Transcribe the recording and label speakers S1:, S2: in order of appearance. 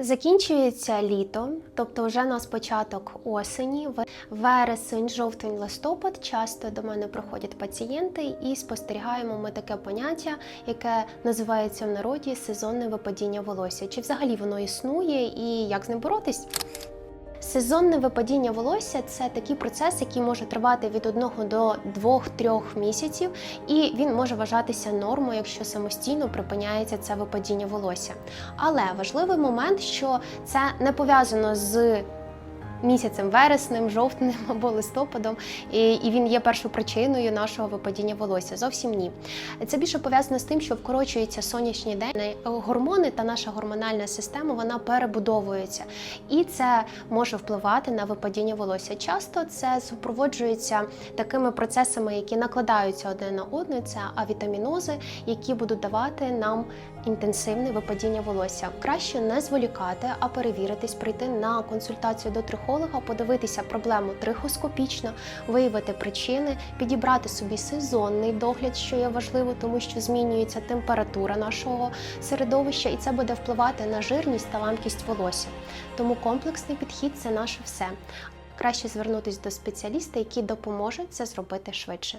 S1: Закінчується літо, тобто вже на початок осені, вересень, жовтень, листопад. Часто до мене приходять пацієнти і спостерігаємо ми таке поняття, яке називається в народі сезонне випадіння волосся. Чи взагалі воно існує і як з ним боротись? Сезонне випадіння волосся це такий процес, який може тривати від 1 до 2-3 місяців, і він може вважатися нормою, якщо самостійно припиняється це випадіння волосся. Але важливий момент, що це не пов'язано з місяцем вереснем, жовтнем або листопадом, і, і він є першопричиною нашого випадіння волосся. Зовсім ні. Це більше пов'язано з тим, що вкорочується сонячний день. Гормони та наша гормональна система вона перебудовується, і це може впливати на випадіння волосся. Часто це супроводжується такими процесами, які накладаються одне на одне. Це авітамінози, які будуть давати нам інтенсивне випадіння волосся. Краще не зволікати, а перевіритись, прийти на консультацію до трихолога, подивитися проблему трихоскопічно, виявити причини, підібрати собі сезонний догляд, що є важливо, тому що змінюється температура нашого середовища, і це буде впливати на жирність та ламкість волосся. Тому комплексний підхід це наше все. Краще звернутися до спеціаліста, який допоможе це зробити швидше.